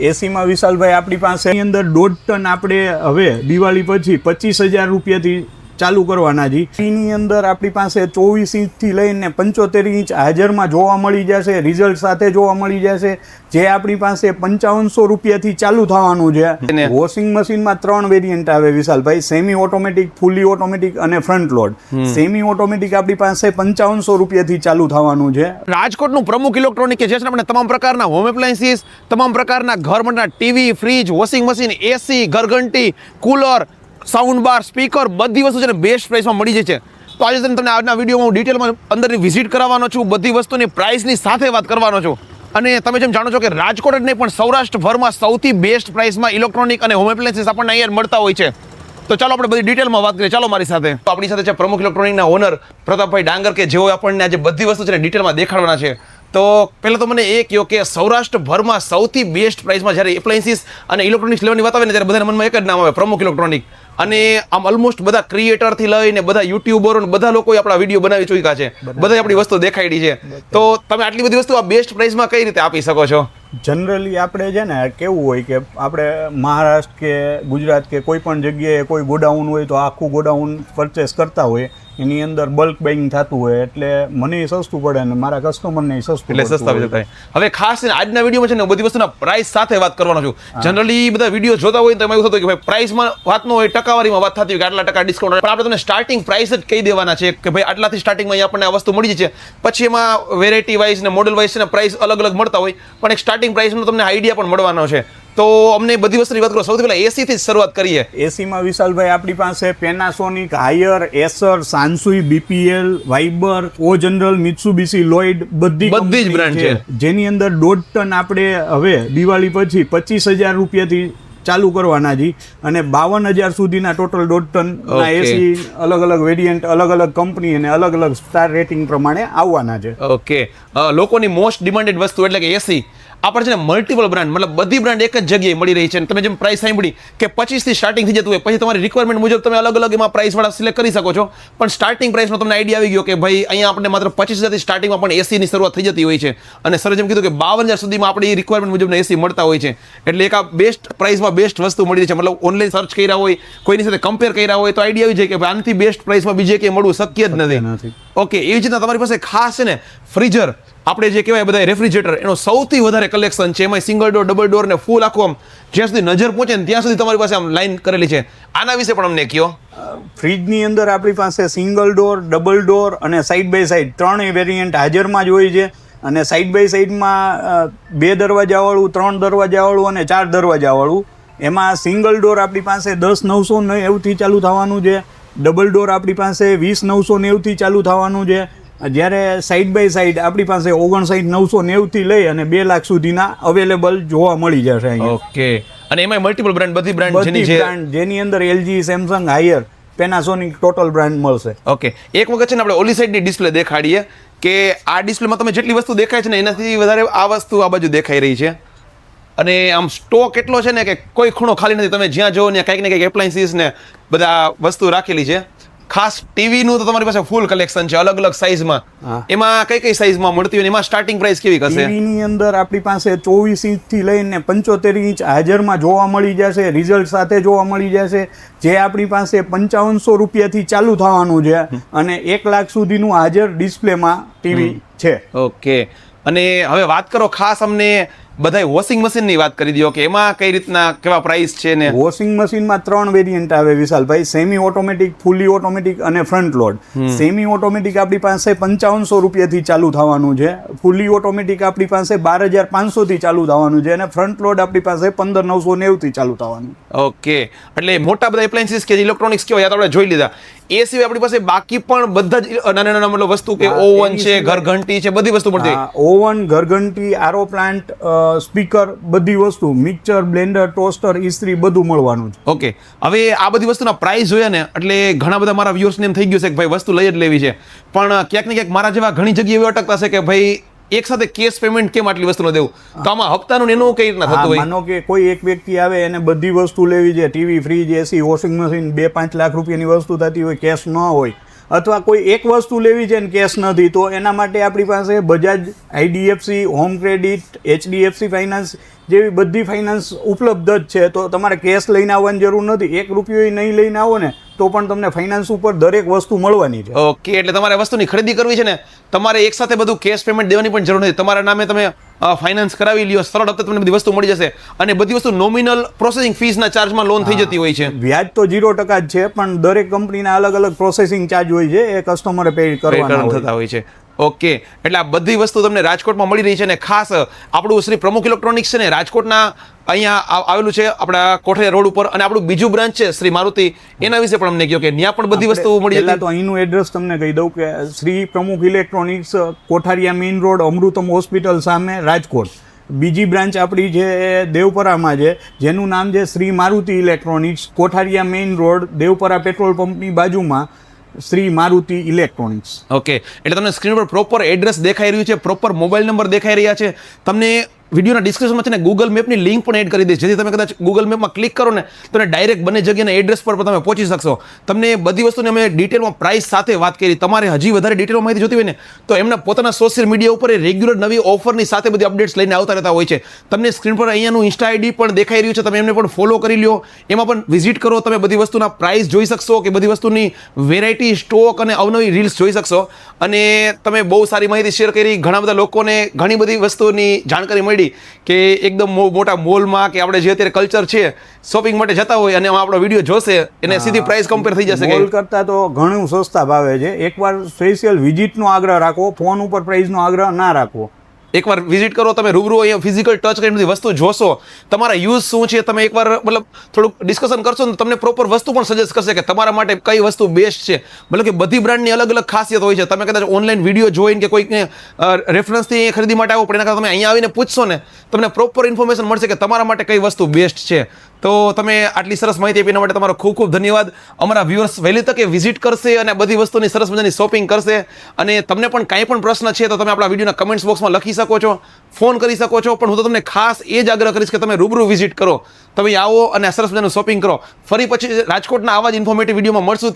એસીમાં વિશાલભાઈ આપણી પાસે. અંદર દોઢ ટન આપણે હવે દિવાળી પછી પચીસ હજાર રૂપિયાથી ચાલુ કરવાના જી. એની અંદર આપણી પાસે ચોવીસ ઇંચથી લઈને પંચોતેર ઇંચ હાજરમાં જોવા મળી જશે રિઝલ્ટ સાથે જોવા મળી જશે. જે આપણી પાસે પંચાવનસો રૂપિયાથી ચાલુ થવાનું છે. વોશિંગ મશીનમાં ત્રણ વેરિયન્ટ આવે વિશાલભાઈ. સેમી ઓટોમેટિક ફૂલી ઓટોમેટિક અને ફ્રન્ટ લોડ સેમી ઓટોમેટિક આપણી પાસે પંચાવનસો રૂપિયાથી ચાલુ થવાનું છે. રાજકોટનું પ્રમુખ ઇલેક્ટ્રોનિક કે જે છે આપણે તમામ પ્રકારના હોમ એપ્લાયન્સીસ તમામ પ્રકારના ઘર TV fridge washing machine AC ઘરઘંટી cooler sound bar speaker બધી વસ્તુ છે ને બેસ્ટ પ્રાઇસમાં મળી જાય છે. તો આજે તમને આજના વિડીયોમાં હું ડિટેલમાં અંદરની વિઝિટ કરાવવાનો છું, બધી વસ્તુની પ્રાઇસની સાથે વાત કરવાનો છું. અને તમે જેમ જાણો છો કે રાજકોટ જ નહીં, પણ સૌરાષ્ટ્રભરમાં સૌથી બેસ્ટ પ્રાઇસમાં ઇલેક્ટ્રોનિક અને હોમ એપ્લાયન્સીસ આપણને અહીંયા મળતા હોય છે. તો ચાલો આપણે બધી ડિટેલમાં વાત કરીએ. ચાલો મારી સાથે. તો આપણી સાથે છે પ્રમુખ ઇલેક્ટ્રોનિકના ઓનર પ્રતાપભાઈ ડાંગર કે જેઓ આપણને આજે બધી વસ્તુ છે ડિટેલમાં દેખાડવાના છે. તો પહેલાં તો મને એ કહો કે સૌરાષ્ટ્રભરમાં સૌથી બેસ્ટ પ્રાઇસમાં જ્યારે એપ્લાયન્સીસ અને ઇલેક્ટ્રોનિક્સ લેવાની વાત આવે ને ત્યારે બધાના મનમાં એક જ નામ આવે પ્રમુખ ઇલેક્ટ્રોનિક અને આમ ઓલમોસ્ટ બધા ક્રિએટરથી લઈને બધા યુટ્યુબરો બધા લોકોએ આપણા વીડિયો બનાવી ચૂક્યા છે. બધા આપણી વસ્તુ દેખાડી છે. તો તમે આટલી બધી વસ્તુ આ બેસ્ટ પ્રાઇસમાં કઈ રીતે આપી શકો છો? જનરલી આપણે છે ને કેવું હોય કે આપણે મહારાષ્ટ્ર કે ગુજરાત કે કોઈ પણ જગ્યાએ કોઈ ગોડાઉન હોય તો આખું ગોડાઉન પરચેસ કરતા હોય. એની અંદર બલ્ક બાઇંગ થતું હોય એટલે મને સસ્તું પડે ને મારા કસ્ટમરને સસ્તું એટલે સસ્તા. આવી હવે ખાસ આજના વિડીયોમાં છે ને બધી વસ્તુના પ્રાઇસ સાથે વાત કરવાનો છું. જનરલી બધા વીડિયો જોતા હોય તો એમાં એવું થતું કે ભાઈ પ્રાઇસમાં વાત ન હોય ટકાવારીમાં વાત થતી હોય કે આટલા ટકા ડિસ્કાઉન્ટ પણ આપણે તમને સ્ટાર્ટિંગ પ્રાઇસ જ કહી દેવાના છે કે ભાઈ આટલાથી સ્ટાર્ટિંગમાં આપણને આ વસ્તુ મળી છે પછી એમાં વેરાયટી વાઇઝ ને મોડલ વાઇઝ ને પ્રાઇસ અલગ અલગ મળતા હોય. પણ એક સ્ટાર્ટિંગ પ્રાઇસનો તમને આઈડિયા પણ મળવાનો છે. તો અમને બધી વસ્તુની વાત કરો. સૌથી પહેલા એસી થી જ શરૂઆત કરીએ. એસીમાં વિશાલભાઈ આપણી પાસે Panasonic Haier Acer Sansui BPL વાઇબર O General Mitsubishi Lloyd બધી બધી જ બ્રાન્ડ છે. જેની અંદર દોઢ ટન આપણે હવે દિવાળી પછી પચીસ હજાર રૂપિયાથી ચાલુ કરવાના જી. અને બાવન હજાર સુધીના ટોટલ દોઢ ટન એસી અલગ અલગ વેરિયન્ટ અલગ અલગ કંપની અને અલગ અલગ સ્ટાર રેટિંગ પ્રમાણે આવવાના છે. ઓકે લોકોની મોસ્ટ ડિમાન્ડેડ વસ્તુ એટલે કે એસી આપણે છે ને મલ્ટિપલ બ્રાન્ડ મતલબ બધી બ્રાન્ડ એક જ જગ્યાએ મળી રહી છે. તમે જેમ પ્રાઇસ સાંભળી કે પચીસથી સ્ટાર્ટિંગ થઈ જતું હોય, પછી તમારી રિક્વાયરમેન્ટ મુજબ તમે અલગ અલગ એમાં પ્રાઇસવાળા સિલેક્ટ કરી શકો છો. પણ સ્ટાર્ટિંગ પ્રાઇસનો તમને આઈડિયા આવી ગયો કે ભાઈ, અહીંયા આપણે માત્ર પચીસ હજારથી સ્ટાર્ટિંગમાં પણ એસીની શરૂઆત થઈ જતી હોય છે. અને સર જેમ કીધું કે બાવન હજાર સુધીમાં આપણી રિક્વાયરમેન્ટ મુજબના એસી મળતા હોય છે. એટલે એક આ બેસ્ટ પ્રાઇસમાં બેસ્ટ વસ્તુ મળી રહી છે. મતલબ ઓનલાઈન સર્ચ કર્યા હોય, કોઈની સાથે કમ્પેર કર્યા હોય, તો આઈડિયા આવી જાય કે આનાથી બેસ્ટ પ્રાઇસમાં બીજે ક્યાંય મળવું શક્ય જ નથી. ઓકે, એવી જ રીતના તમારી પાસે ખાસ છે ને, ફ્રીઝર. આપણે જે કહેવાય બધા રેફ્રિજરેટર, એનો સૌથી વધારે કલેક્શન છે. એમાં સિંગલ ડોર ડબલ ડોર ને ફૂલ આખું આમ જ્યાં સુધી નજર પહોંચે ને ત્યાં સુધી તમારી પાસે આમ લાઈન કરેલી છે. આના વિશે પણ અમને કયો? ફ્રીજની અંદર આપણી પાસે સિંગલ ડોર ડબલ ડોર અને સાઈડ બાય સાઈડ ત્રણેય વેરિયન્ટ હાજરમાં જ હોય છે. અને સાઈડ બાય સાઈડમાં બે દરવાજાવાળું ત્રણ દરવાજાવાળું અને ચાર દરવાજાવાળું એમાં સિંગલ ડોર આપણી પાસે દસ, નવસો નેવુંથી ચાલુ થવાનું છે. ડબલ ડોર આપણી પાસે વીસ નવસો નેવુંથી ચાલુ થવાનું છે. જ્યારે સાઈડ બાય સાઈડ આપણી પાસે ઓગણસાઠ નવસો નેવુંથી લઈ અને બે લાખ સુધીના અવેલેબલ જોવા મળી જશે ઓકે. અને એમાં મલ્ટિપલ બ્રાન્ડ બધી બ્રાન્ડ જેની બધી બ્રાન્ડ જેની અંદર LG Samsung Haier Panasonic total brand મળશે. ઓકે. એક વખત છે ને આપણે ઓલી સાઈડની ડિસ્પ્લે દેખાડીએ કે આ ડિસ્પ્લેમાં તમે જેટલી વસ્તુ દેખાય છે ને એનાથી વધારે આ વસ્તુ આ બાજુ દેખાઈ રહી છે. અને આમ સ્ટોક એટલો છે ને કે કોઈ ખૂણો ખાલી નથી. તમે જ્યાં જોવો ત્યાં કંઈક ને કંઈક એપ્લાયન્સીસ ને બધા વસ્તુ રાખેલી છે. ખાસ ટીવીનું તો તમારી પાસે ફૂલ કલેક્શન છે અલગ અલગ સાઇઝમાં એમાં કઈ કઈ સાઇઝમાં મળતી હોય ને એમાં સ્ટાર્ટિંગ પ્રાઇસ કેવી હશે ટીવીની અંદર આપણી પાસે ચોવીસ ઇંચથી લઈને પંચોતેર ઇંચ હાજરમાં જોવા મળી જશે રિઝલ્ટ સાથે જોવા મળી જશે. જે આપણી પાસે પંચાવનસો રૂપિયાથી ચાલુ થવાનું છે અને એક લાખ સુધીનું હાજર ડિસ્પ્લેમાં ટીવી છે. ઓકે અને હવે વાત કરો ખાસ અમને બધાય વોશિંગ મશીનની વાત કરી દો કે એમાં કઈ રીતના કેવા પ્રાઇસ છે ને? વોશિંગ મશીનમાં ત્રણ વેરિયન્ટ આવે Vishalbhai semi automatic fully automatic અને ફ્રન્ટ લોડ સેમી ઓટોમેટિક આપણી પાસે પંચાવનસો રૂપિયાથી ચાલુ થવાનું છે. ફૂલી ઓટોમેટિક આપણી પાસે બાર હજાર પાંચસોથી ચાલુ થવાનું છે અને ફ્રન્ટ લોડ આપણી પાસે પંદર નવસો નેવુંથી ચાલુ થવાનું. ઓકે એટલે મોટા બધા એપ્લાયન્સીસ કે ઇલેક્ટ્રોનિક્સ કહેવાય આ તો આપણે જોઈ લીધા. એ સિવાય આપણી પાસે બાકી પણ બધા જ નાના નાના મતલબ વસ્તુ કે ઓવન છે ઘરઘંટી છે બધી વસ્તુ મળતી ઓવન ઘરઘંટી આરો પ્લાન્ટ સ્પીકર બધી વસ્તુ મિક્સર બ્લેન્ડર ટોસ્ટર ઇસ્ત્રી બધું મળવાનું છે. ઓકે. હવે આ બધી વસ્તુના પ્રાઇસ જોયા ને એટલે ઘણા બધા મારા વ્યુઅર્સને એમ થઈ ગયું છે કે ભાઈ વસ્તુ લઈ જ લેવી છે. પણ ક્યાંક ને ક્યાંક મારા જેવા ઘણી જગ્યાએ એવા અટકતા છે કે ભાઈ એક સાથે કેશ પેમેન્ટ કેમ આટલી વસ્તુનો દેવું? તો આમાં હપ્તાનું એનું કઈ રીતના થતું હોય? માનો કે કોઈ એક વ્યક્તિ આવે એને બધી વસ્તુ લેવી છે TV fridge AC washing machine બે પાંચ લાખ રૂપિયાની વસ્તુ થતી હોય કેશ ન હોય અથવા કોઈ એક વસ્તુ લેવી છે ને કેશ નથી તો એના માટે આપણી પાસે Bajaj IDFC home credit HDFC finance જેવી બધી ફાઇનાન્સ ઉપલબ્ધ જ છે. તો તમારે કેશ લઈને આવવાની જરૂર નથી. એક રૂપિયો નહીં લઈને આવો ને તો પણ તમને ફાઇનાન્સ ઉપર દરેક વસ્તુ મળવાની છે. ઓકે એટલે તમારે વસ્તુની ખરીદી કરવી છે ને તમારે એક સાથે બધું કેશ પેમેન્ટ દેવાની પણ જરૂર નથી. તમારા નામે તમે ફાઇનાન્સ કરાવી લ્યો સરળ હપ્તે તમને બધી વસ્તુ મળી જશે અને બધી વસ્તુ નોમિનલ પ્રોસેસિંગ ફીસના ચાર્જમાં લોન થઈ જતી હોય છે. વ્યાજ તો ઝીરો ટકા જ છે પણ દરેક કંપનીના અલગ અલગ પ્રોસેસિંગ ચાર્જ હોય છે એ કસ્ટમરે પે કરવાના થતા હોય છે. ઓકે. એટલે આ બધી વસ્તુ તમને રાજકોટમાં મળી રહી છે અને ખાસ આપણું શ્રી પ્રમુખ ઇલેક્ટ્રોનિક્સ છે ને રાજકોટના અહીંયા આવેલું છે આપણા કોઠારી રોડ ઉપર અને આપણું બીજું બ્રાન્ચ છે શ્રી મારુતિ. એના વિશે પણ અમને કહ્યું કે ત્યાં પણ બધી વસ્તુઓ મળી પહેલા તો અહીંનું એડ્રેસ તમને કહી દઉં કે Shri Pramukh electronics Kothariya main road Amrutam hospital સામે રાજકોટ. બીજી બ્રાન્ચ આપણી છે દેવપરામાં છે જેનું નામ છે Shri Maruti electronics Kothariya main road Devpara petrol પંપની બાજુમાં. શ્રી મારુતિ ઇલેક્ટ્રોનિક્સ. ઓકે એટલે તમને સ્ક્રીન પર પ્રોપર એડ્રેસ દેખાઈ રહ્યું છે પ્રોપર મોબાઈલ નંબર દેખાઈ રહ્યા છે. તમને વિડીયોના ડિસ્ક્રિપ્શનમાં છે ને ગૂગલ મેપની લિંક પણ એડ કરી દઈશ જેથી તમે કદાચ ગૂગલ મેપમાં ક્લિક કરો ને તમે ડાયરેક્ટ બંને જગ્યાના એડ્રેસ પર તમે પહોંચી શકશો. તમને બધી વસ્તુની અમે ડિટેલમાં પ્રાઇસ સાથે વાત કરી. તમારે હજી વધારે ડિટેલમાં માહિતી જોતી હોય ને, તો એમના પોતાના સોશિયલ મીડિયા ઉપર રેગ્યુલર નવી ઓફરની સાથે બધી અપડેટ્સ લઈને આવતા રહેતા હોય છે. તમને સ્ક્રીન પર અહીંયાનું ઇન્સ્ટા આઈડી પણ દેખાઈ રહ્યું છે. તમે એમને પણ ફોલો કરી લો એમાં પણ વિઝિટ કરો. તમે બધી વસ્તુના પ્રાઇસ જોઈ શકશો કે બધી વસ્તુની વેરાયટી સ્ટોક અને અવનવી રીલ્સ જોઈ શકશો. અને તમે બહુ સારી માહિતી શેર કરી. ઘણા બધા લોકોને ઘણી બધી વસ્તુની જાણકારી મળી કે એકદમ મોટા મોલમાં કે આપણે જે અત્યારે કલ્ચર છે શોપિંગ માટે જતા હોય અને આપણો વીડિયો જોશે એને સીધી પ્રાઇસ કમ્પેર થઈ જશે મોલ કરતાં તો ઘણું સસ્તા ભાવે છે. એકવાર સ્પેશિયલ વિઝિટનો આગ્રહ રાખવો ફોન ઉપર પ્રાઇસનો આગ્રહ ના રાખવો. એકવાર વિઝિટ કરો, તમે રૂબરૂ અહીંયા ફિઝિકલ ટચ કરીને બધી વસ્તુ જોશો. તમારા યુઝ શું છે તમે એકવાર, મતલબ, થોડુંક ડિસ્કશન કરશો ને તમને પ્રોપર વસ્તુ પણ સજેસ્ટ કરશે કે તમારા માટે કઈ વસ્તુ બેસ્ટ છે. મતલબ કે બધી બ્રાન્ડની અલગ અલગ ખાસિયત હોય છે. તમે કદાચ ઓનલાઈન વીડિયો જોઈને કે કોઈકને રેફરન્સથી ખરીદી માટે આવો, પણ એના કરતાં તમે અહીંયા આવીને પૂછશો ને, તમને પ્રોપર ઇન્ફોર્મેશન મળશે કે તમારા માટે કઈ વસ્તુ બેસ્ટ છે. તો તમે આટલી સરસ માહિતી આપીને માટે તમારો ખૂબ ખૂબ ધન્યવાદ. અમારા વ્યુઅર્સ વહેલી તકે વિઝિટ કરશે અને બધી વસ્તુની સરસ મજાની શોપિંગ કરશે. અને તમને પણ કાંઈ પણ પ્રશ્ન છે તો તમે આપણા વિડીયોના કમેન્ટ્સ બોક્સમાં લખી શકો છો ફોન કરી શકો છો. પણ હું તો તમને ખાસ એ જ આગ્રહ કરીશ કે તમે રૂબરૂ વિઝિટ કરો. તમે આવો અને સરસ મજાનું શોપિંગ કરો. ફરી પછી રાજકોટના આવા જ ઇન્ફોર્મેટિવ વિડીયોમાં મળશું.